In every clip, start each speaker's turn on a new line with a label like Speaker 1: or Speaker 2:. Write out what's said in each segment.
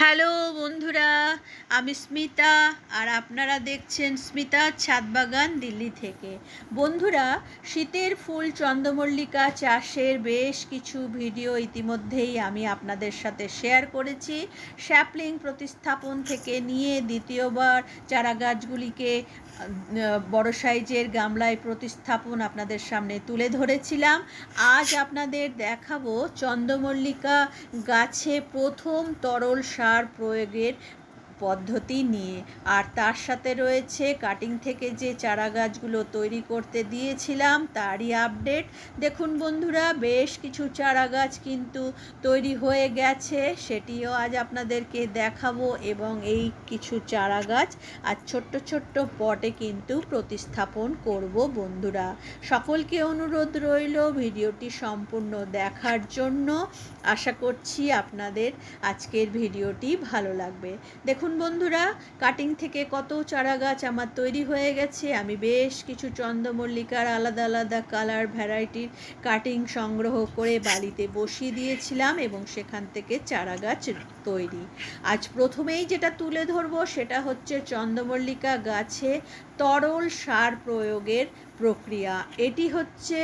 Speaker 1: Hello বন্ধুরা, আমি স্মিতা আর আপনারা দেখছেন স্মিতা ছাদবাগান দিল্লি থেকে। বন্ধুরা, শীতের ফুল চন্দ্রমল্লিকা চাষের বেশ কিছু ভিডিও ইতিমধ্যেই আমি আপনাদের সাথে শেয়ার করেছি। শ্যাপলিং প্রতিস্থাপন থেকে নিয়ে দ্বিতীয়বার চারা গাছগুলিকে বড় সাইজের গামলায় প্রতিস্থাপন আপনাদের সামনে তুলে ধরেছিলাম। আজ আপনাদের দেখাবো চন্দ্রমল্লিকা গাছে প্রথম তরল সার প্রয়োগের পদ্ধতি নিয়ে। আর তার সাথে রয়েছে কাটিং থেকে যে চারা গাছগুলো তৈরি করতে দিয়েছিলাম, তারই আপডেট দেখুন বন্ধুরা, বেশ কিছু চারা গাছ কিন্তু তৈরি হয়ে গেছে, সেটিও আজ আপনাদেরকে দেখাবো এবং এই কিছু চারা গাছ আর ছোট্ট ছোট্ট পটে কিন্তু প্রতিস্থাপন করব বন্ধুরা। সকলকে অনুরোধ রইল ভিডিওটি সম্পূর্ণ দেখার জন্য। আশা করছি আপনাদের আজকের ভিডিওটি ভালো লাগবে। দেখুন বন্ধুরা কাটিং থেকে কত চারা গাছ আমার তৈরি হয়ে গেছে। আমি বেশ কিছু চন্দ্রমল্লিকার আলাদা আলাদা কালার ভ্যারাইটির কাটিং সংগ্রহ করে বালিতে বসিয়ে দিয়েছিলাম এবং সেখান থেকে চারা গাছ তৈরি। আজ প্রথমেই যেটা তুলে ধরবো সেটা হচ্ছে চন্দ্রমল্লিকা গাছে তরল সার প্রয়োগের প্রক্রিয়া। এটি হচ্ছে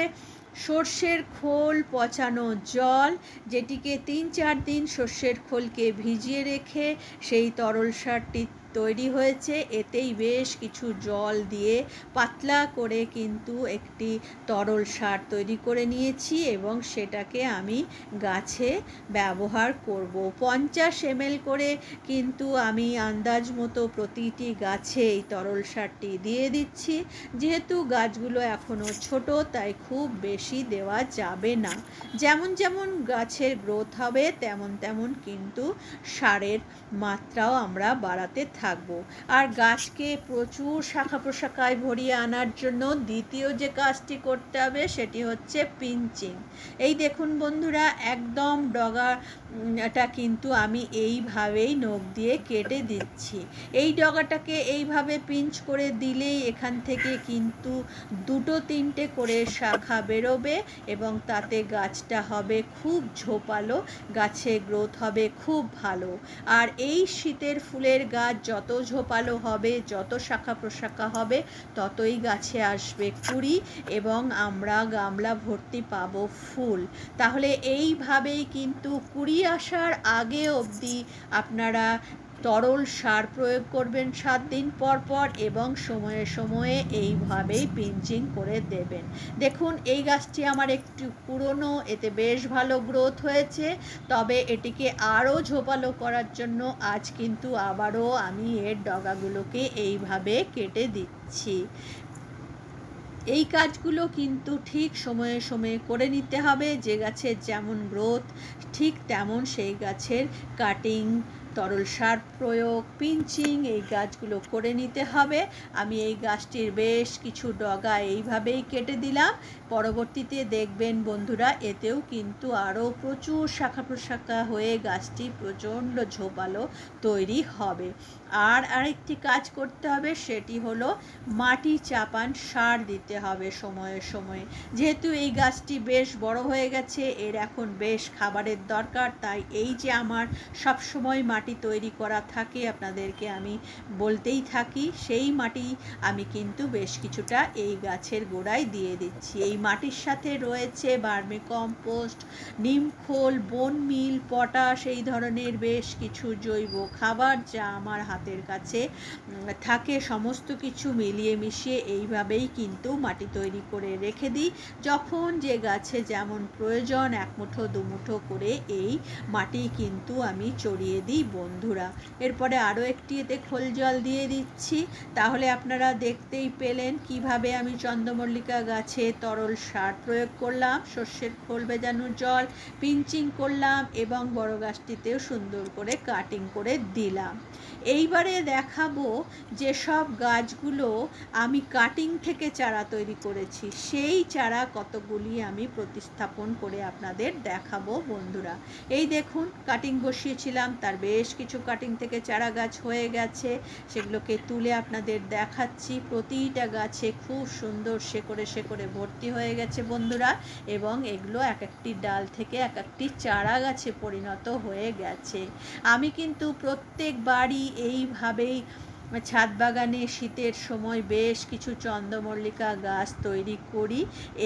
Speaker 1: সর্ষের খোল পচানো জল, যেটিকে তিন চার দিন সর্ষের খোলকে ভিজিয়ে রেখে সেই তরল সারটি তৈরি হয়েছে। এতেই বেশ কিছু জল দিয়ে পাতলা করে কিন্তু একটি তরল সার তৈরি করে নিয়েছি এবং সেটাকে আমি গাছে ব্যবহার করব। পঞ্চাশ এমএল করে কিন্তু আমি আন্দাজ মতো প্রতিটি গাছে এই তরল সারটি দিয়ে দিচ্ছি। যেহেতু গাছগুলো এখনও ছোট, তাই খুব বেশি দেওয়া যাবে না। যেমন যেমন গাছের গ্রোথ হবে, তেমন তেমন কিন্তু সারের মাত্রাও আমরা বাড়াতে থাকব। আর গাছকে প্রচুর শাখা প্রশাখায় ভরিয়ে আনার জন্য দ্বিতীয় যে কাজটি করতে হবে সেটি হচ্ছে পিঞ্চিং। এই দেখুন বন্ধুরা, একদম ডগাটা কিন্তু আমি এইভাবেই নখ দিয়ে কেটে দিচ্ছি। এই ডগাটাকে এইভাবে পিঞ্চ করে দিলেই এখান থেকে কিন্তু দুটো তিনটে করে শাখা বেরোবে এবং তাতে গাছটা হবে খুব ঝোপালো, গাছে গ্রোথ হবে খুব ভালো। আর এই শীতের ফুলের গাছ যত ঝোপালো হবে, যত শাখা প্রশাখা হবে, ততই গাছে আসবে কুড়ি এবং আমরা গামলা ভর্তি পাব ফুল। তাহলে এইভাবেই কিন্তু কুড়ি আসার আগে অবধি আপনারা তরল সার প্রয়োগ করবেন সাত দিন পর পর এবং সময়ে সময়ে এইভাবেই পিঞ্চিং করে দেবেন। দেখুন, এই গাছটি আমার একটু পুরনো, এতে বেশ ভালো গ্রোথ হয়েছে, তবে এটিকে আরও ঝোপালো করার জন্য আজ কিন্তু আবারও আমি এর ডগাগুলোকে এইভাবে কেটে দিচ্ছি। এই কাজগুলো কিন্তু ঠিক সময়ে সময়ে করে নিতে হবে, যে গাছের যেমন গ্রোথ ঠিক তেমন সেই গাছের কাটিং তরল সার প্রয়োগ, পিঞ্চিং, এই গাছগুলো করে নিতে হবে। আমি এই গাছটির বেশ কিছু ডগা এইভাবেই কেটে দিলাম। পরবর্তীতে দেখবেন বন্ধুরা, এতেও কিন্তু আরও প্রচুর শাখা প্রশাখা হয়ে গাছটি প্রচণ্ড ঝোপালো তৈরি হবে। আর আরেকটি কাজ করতে হবে, সেটি হলো মাটি চাপান সার দিতে হবে সময়ে সময়ে। যেহেতু এই গাছটি বেশ বড় হয়ে গেছে, এর এখন বেশ খাবারের দরকার, তাই এই যে আমার সব সময় মাটি তৈরি করা থাকে, আপনাদেরকে আমি বলতেই থাকি, সেই মাটি আমি কিন্তু বেশ কিছুটা এই গাছের গোড়ায় দিয়ে দিচ্ছি। এই মাটির সাথে রয়েছে বার্মি কম্পোস্ট নিমখোল বন মিল, পটাশ, এই ধরনের বেশ কিছু জৈব খাবার, যা আমার হাতের কাছে থাকে সমস্ত কিছু মিলিয়ে মিশিয়ে এইভাবেই কিন্তু মাটি তৈরি করে রেখে দিই। যখন যে গাছে যেমন প্রয়োজন এক মুঠো, দু মুঠো করে এই মাটি কিন্তু আমি চড়িয়ে দিই, বন্ধুরা। এরপরে আরও একটি এতে খোল জল দিয়ে দিচ্ছি। তাহলে আপনারা দেখতেই পেলেন কীভাবে আমি চন্দ্রমল্লিকা গাছে তরল সার প্রয়োগ করলাম শস্যের খোল ভেজানো জল, পিঞ্চিং করলাম এবং বড় গাছটিতেও সুন্দর করে কাটিং করে দিলাম। এইবারে দেখাবো যেসব গাছগুলো আমি কাটিং থেকে চারা তৈরি করেছি, সেই চারা কতগুলি আমি প্রতিস্থাপন করে আপনাদের দেখাবো বন্ধুরা। এই দেখুন কাটিং বসিয়েছিলাম, তার বেশ কিছু কাটিং থেকে চারা গাছ হয়ে গেছে, সেগুলোকে তুলে আপনাদের দেখাচ্ছি। প্রতিটা গাছে খুব সুন্দর শেকড়ে শেকড়ে ভর্তি হয়ে গেছে বন্ধুরা, এবং এগুলো এক একটি ডাল থেকে এক একটি চারা গাছে পরিণত হয়ে গেছে। আমি কিন্তু প্রত্যেকবারই এইভাবেই ছাদ বাগানে শীতের সময় বেশ কিছু চন্দ্রমল্লিকা গাছ তৈরি করি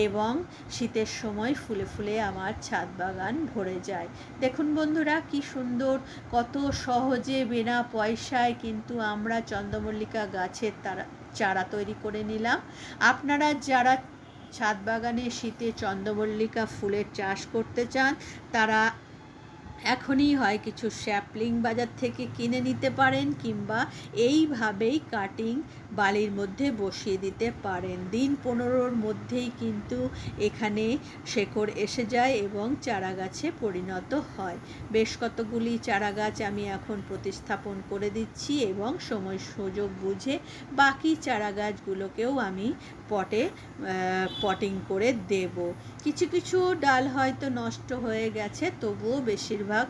Speaker 1: এবং শীতের সময় ফুলে ফুলে আমার ছাদ বাগান ভরে যায়। দেখুন বন্ধুরা, কি সুন্দর, কত সহজে বিনা পয়সায় কিন্তু আমরা চন্দ্রমল্লিকা গাছের তারা, চারা তৈরি করে নিলাম। আপনারা যারা ছাদ বাগানে শীতে চন্দ্রমল্লিকা ফুলের চাষ করতে চান, তারা এখনই হয় কিছু স্যাপলিং বাজার থেকে কিনে নিতে পারেন কিংবা এইভাবেই কাটিং বালির মধ্যে বসিয়ে দিতে পারেন। দিন পনেরোর মধ্যেই কিন্তু এখানে শেকড় এসে যায় এবং চারা গাছে পরিণত হয়। বেশ কতগুলি চারা গাছ আমি এখন প্রতিস্থাপন করে দিচ্ছি এবং সময় সুযোগ বুঝে বাকি চারা গাছগুলোকেও আমি পটে পটিং করে দেব। কিছু কিছু ডাল হয়তো নষ্ট হয়ে গেছে, তবুও বেশিরভাগ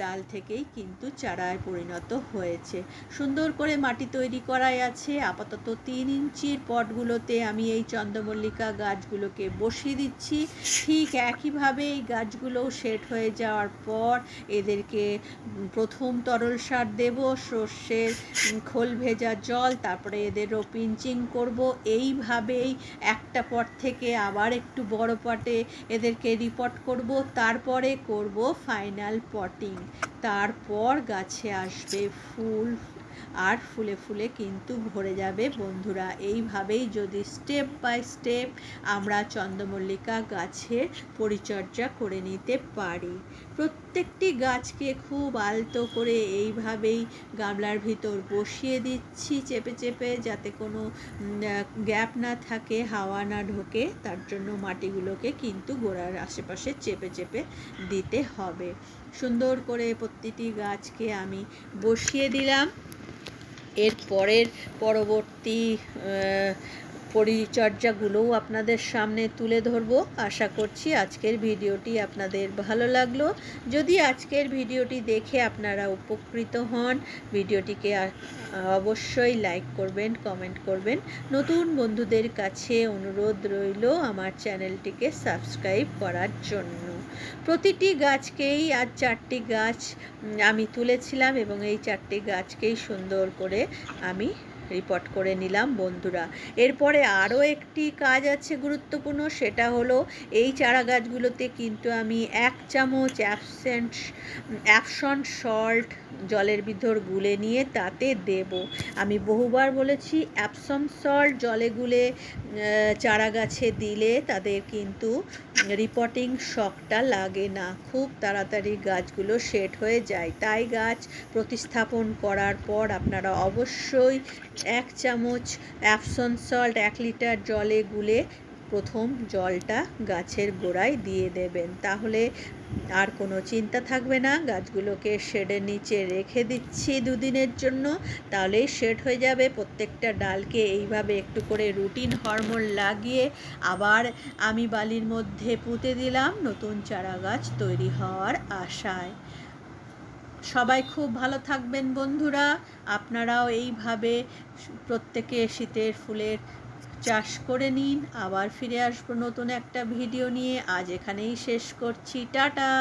Speaker 1: ডাল থেকেই কিন্তু চারায় পরিণত হয়েছে। সুন্দর করে মাটি তৈরি করাই আছে। আপাতত তিন ইঞ্চির পটগুলোতে আমি এই চন্দ্রমল্লিকা গাছগুলোকে বসিয়ে দিচ্ছি। ঠিক একইভাবে এই গাছগুলোও সেট হয়ে যাওয়ার পর এদেরকে প্রথম তরল সার দেব, সর্ষের খোল ভেজা জল, তারপরে এদেরও পিঞ্চিং করব। এইভাবেই একটা পট থেকে আবার একটু বড় পটে এদেরকে রিপোর্ট করব, তারপরে করব ফাইনাল পটিং তারপর গাছে আসবে ফুল, আর ফুলে ফুলে কিন্তু ভরে যাবে বন্ধুরা। এইভাবেই যদি স্টেপ বাই স্টেপ আমরা চন্দ্রমল্লিকা গাছের পরিচর্যা করে নিতে পারি। প্রত্যেকটি গাছকে খুব আলতো করে এইভাবেই গামলার ভিতর বসিয়ে দিচ্ছি চেপে চেপে যাতে কোনো গ্যাপ না থাকে, হাওয়া না ঢোকে। তার জন্য মাটিগুলোকে কিন্তু গোড়ার আশেপাশে চেপে চেপে দিতে হবে। সুন্দর করে প্রতিটি গাছকে আমি বসিয়ে দিলাম। এর পরের পরবর্তী পরিচর্যাগুলোও আপনাদের সামনে তুলে ধরব। আশা করছি আজকের ভিডিওটি আপনাদের ভালো লাগল। যদি আজকের ভিডিওটি দেখে আপনারা উপকৃত হন, ভিডিওটিকে অবশ্যই লাইক করবেন, কমেন্ট করবেন। নতুন বন্ধুদের কাছে অনুরোধ রইল আমার চ্যানেলটিকে সাবস্ক্রাইব করার জন্য। প্রতিটি গাছকেই আজ চারটি গাছ আমি তুলেছিলাম এবং এই চারটি গাছকেই সুন্দর করে আমি রিপোর্ট করে নিলাম বন্ধুরা। এরপরে আরও একটি কাজ আছে গুরুত্বপূর্ণ, সেটা হলো এই চারা গাছগুলোতে কিন্তু আমি এক চামচ অ্যাবসেন্ট অ্যাপসন সল্ট জলের ভিতর গুলে নিয়ে তাতে দেব। আমি বহুবার বলেছি অ্যাপসন সল্ট জলে গুলে চারা গাছে দিলে তাদের কিন্তু রিপোর্টিং শকটা লাগে না। খুব তাড়াতাড়ি গাছগুলো সেট হয়ে যায়। তাই গাছ প্রতিস্থাপন করার পর আপনারা অবশ্যই এক চামচ অ্যাপসন সল্ট এক লিটার জলে গুলে প্রথম জলটা গাছের গোড়ায় দিয়ে দেবেন। তাহলে আর কোনো চিন্তা থাকবে না। গাছগুলোকে শেডের নিচে রেখে দিচ্ছি দুদিনের জন্য। তাহলেই শেড হয়ে যাবে। প্রত্যেকটা ডালকে এইভাবে একটু করে রুটিন হরমোন লাগিয়ে আবার আমি বালির মধ্যে পুঁতে দিলাম নতুন চারা গাছ তৈরি হওয়ার আশায়। সবাই খুব ভালো থাকবেন বন্ধুরা। আপনারাও এইভাবে প্রত্যেকে শীতের ফুলের চাষ করে নিন। আবার ফিরে আসব নতুন একটা ভিডিও নিয়ে। আজ এখানেই শেষ করছি। টাটা!